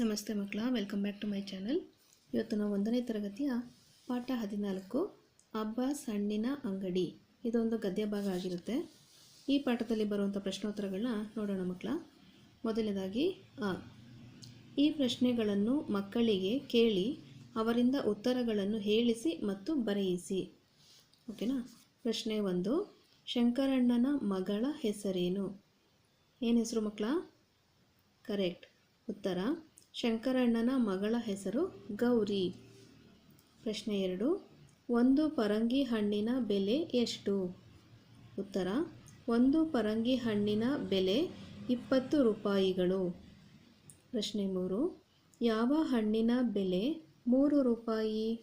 ನಮಸ್ತೆ ಮಕ್ಕಳ welcome back to my channel ಇವತ್ತು ನಾವು ಒಂದನೇ ತರಗತಿಯ ಪಾಠ ಹದಿನಾಲ್ಕು ಅಬ್ಬಾಸ್ ಹಣ್ಣಿನ ಅಂಗಡಿ. ಇದೊಂದು ಗದ್ಯ ಭಾಗ ಆಗಿರುತ್ತೆ. ಈ ಪಾಠದಲ್ಲಿ ಬರುವಂಥ ಪ್ರಶ್ನೋತ್ತರಗಳನ್ನ ನೋಡೋಣ ಮಕ್ಕಳ. ಮೊದಲನೇದಾಗಿ, ಆ. ಈ ಪ್ರಶ್ನೆಗಳನ್ನು ಮಕ್ಕಳಿಗೆ ಕೇಳಿ, ಅವರಿಂದ ಉತ್ತರಗಳನ್ನು ಹೇಳಿಸಿ ಮತ್ತು ಬರೆಯಿಸಿ. ಓಕೆನಾ? ಪ್ರಶ್ನೆ ಒಂದು, ಶಂಕರಣ್ಣನ ಮಗಳ ಹೆಸರೇನು? ಏನು ಹೆಸರು ಮಕ್ಕಳ? ಕರೆಕ್ಟ್. ಉತ್ತರ ಶಂಕರಣ್ಣನ ಮಗಳ ಹೆಸರು ಗೌರಿ. ಪ್ರಶ್ನೆ ಎರಡು. ಒಂದು ಪರಂಗಿ ಹಣ್ಣಿನ ಬೆಲೆ ಎಷ್ಟು? ಉತ್ತರ. ಒಂದು ಪರಂಗಿ ಹಣ್ಣಿನ ಬೆಲೆ ಇಪ್ಪತ್ತು ರೂಪಾಯಿಗಳು. ಪ್ರಶ್ನೆ ಮೂರು. ಯಾವ ಹಣ್ಣಿನ ಬೆಲೆ ಮೂರು ರೂಪಾಯಿ?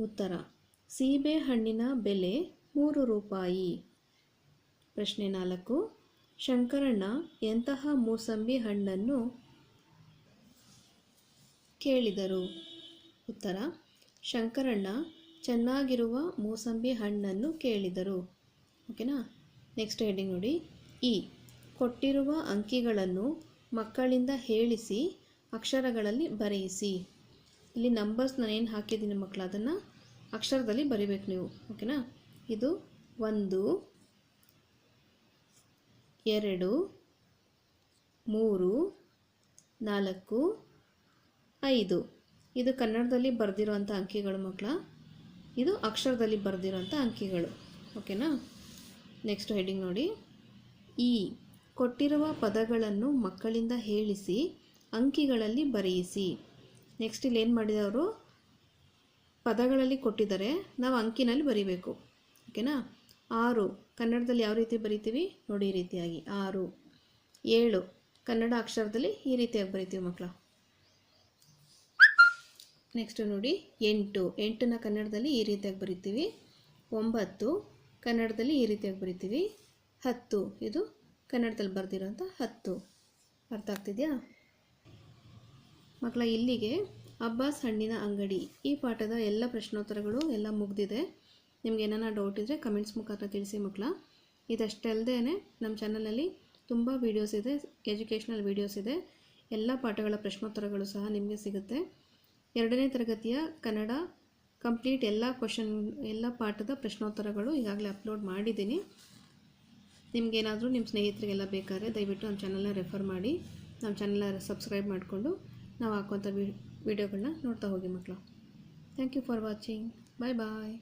ಉತ್ತರ. ಸೀಬೆ ಹಣ್ಣಿನ ಬೆಲೆ ಮೂರು ರೂಪಾಯಿ. ಪ್ರಶ್ನೆ ನಾಲ್ಕು. ಶಂಕರಣ್ಣ ಎಂತಹ ಮೂಸಂಬಿ ಹಣ್ಣನ್ನು ಕೇಳಿದರು. ಉತ್ತರ, ಶಂಕರಣ್ಣ, ಚೆನ್ನಾಗಿರುವ ಮೂಸಂಬಿ ಹಣ್ಣನ್ನು ಕೇಳಿದರು. ಓಕೆನಾ? ನೆಕ್ಸ್ಟ್ ಹೆಡಿಂಗ್ ನೋಡಿ. ಇ, ಕೊಟ್ಟಿರುವ ಅಂಕಿಗಳನ್ನು ಮಕ್ಕಳಿಂದ ಹೇಳಿಸಿ, ಅಕ್ಷರಗಳಲ್ಲಿ ಬರೆಯಿಸಿ. ಇಲ್ಲಿ ನಂಬರ್ಸ್ ನಾನು ಏನು ಹಾಕಿದ್ದೀನಿ ಮಕ್ಕಳು ಅದನ್ನು ಅಕ್ಷರದಲ್ಲಿ ಬರಿಬೇಕು ನೀವು. ಓಕೆನಾ? ಇದು ಒಂದು, ಎರಡು, ಮೂರು, ನಾಲ್ಕು ಐದು. ಇದು ಕನ್ನಡದಲ್ಲಿ ಬರೆದಿರುವಂಥ ಅಂಕಿಗಳು ಮಕ್ಕಳ. ಇದು ಅಕ್ಷರದಲ್ಲಿ ಬರೆದಿರುವಂಥ ಅಂಕಿಗಳು. ಓಕೆನಾ? ನೆಕ್ಸ್ಟ್ ಹೆಡಿಂಗ್ ನೋಡಿ. ಈ ಕೊಟ್ಟಿರುವ ಪದಗಳನ್ನು ಮಕ್ಕಳಿಂದ ಹೇಳಿಸಿ, ಅಂಕಿಗಳಲ್ಲಿ ಬರೆಯಿಸಿ. ನೆಕ್ಸ್ಟ್ ಇಲ್ಲಿ ಏನು ಮಾಡಿದವರು? ಪದಗಳಲ್ಲಿ ಕೊಟ್ಟಿದ್ದಾರೆ. ನಾವು ಅಂಕಿನಲ್ಲಿ ಬರಿಬೇಕು. ಓಕೆನಾ? ಆರು. ಕನ್ನಡದಲ್ಲಿ ಯಾವ ರೀತಿ ಬರಿತೀವಿ? ನೋಡಿ ಈ ರೀತಿಯಾಗಿ. ಆರು. ಏಳು. ಕನ್ನಡ ಅಕ್ಷರದಲ್ಲಿ ಈ ರೀತಿಯಾಗಿ ಬರಿತೀವಿ ಮಕ್ಕಳ. ನೆಕ್ಸ್ಟ್ ನೋಡಿ, ಎಂಟು. ಎಂಟನ್ನ ಕನ್ನಡದಲ್ಲಿ ಈ ರೀತಿಯಾಗಿ ಬರಿತೀವಿ. ಒಂಬತ್ತು, ಕನ್ನಡದಲ್ಲಿ ಈ ರೀತಿಯಾಗಿ ಬರಿತೀವಿ. ಹತ್ತು. ಇದು ಕನ್ನಡದಲ್ಲಿ ಬರೆದಿರೋಂಥ ಹತ್ತು. ಅರ್ಥ ಆಗ್ತಿದೆಯಾ? ಮಕ್ಕಳ, ಇಲ್ಲಿಗೆ ಅಬ್ಬಾಸ್ ಹಣ್ಣಿನ ಅಂಗಡಿ. ಈ ಪಾಠದ ಎಲ್ಲ ಪ್ರಶ್ನೋತ್ತರಗಳು ಎಲ್ಲ ಮುಗಿದಿದೆ. ನಿಮ್ಗೆ ಏನಾರ ಡೌಟ್ ಇದ್ದರೆ ಕಮೆಂಟ್ಸ್ ಮುಖಾಂತರ ತಿಳಿಸಿ ಮಕ್ಕಳ. ಇದಷ್ಟೇ ಅಲ್ಲದೆ ನಮ್ಮ ಚಾನಲಲ್ಲಿ ತುಂಬ ವೀಡಿಯೋಸ್ ಇದೆ ಎಜುಕೇಷ್ನಲ್ ವೀಡಿಯೋಸ್ ಇದೆ. ಎಲ್ಲ ಪಾಠಗಳ ಪ್ರಶ್ನೋತ್ತರಗಳು ಸಹ ನಿಮಗೆ ಸಿಗುತ್ತೆ. ಎರಡನೇ ತರಗತಿಯ ಕನ್ನಡ ಕಂಪ್ಲೀಟ್ ಎಲ್ಲ ಕ್ವಶನ್, ಎಲ್ಲ ಪಾಠದ ಪ್ರಶ್ನೋತ್ತರಗಳು ಈಗಾಗಲೇ ಅಪ್ಲೋಡ್ ಮಾಡಿದ್ದೀನಿ. ನಿಮಗೇನಾದರೂ ನಿಮ್ಮ ಸ್ನೇಹಿತರಿಗೆಲ್ಲ ಬೇಕಾದ್ರೆ ದಯವಿಟ್ಟು ನಮ್ಮ ಚಾನಲ್ನ ರೆಫರ್ ಮಾಡಿ, ನಮ್ಮ ಚಾನಲ್ನ ಸಬ್ಸ್ಕ್ರೈಬ್ ಮಾಡಿಕೊಂಡು ನಾವು ಹಾಕುವಂಥ ವಿಡಿಯೋಗಳನ್ನ ನೋಡ್ತಾ ಹೋಗಿ ಮಕ್ಕಳು. Thank you for watching. Bye bye.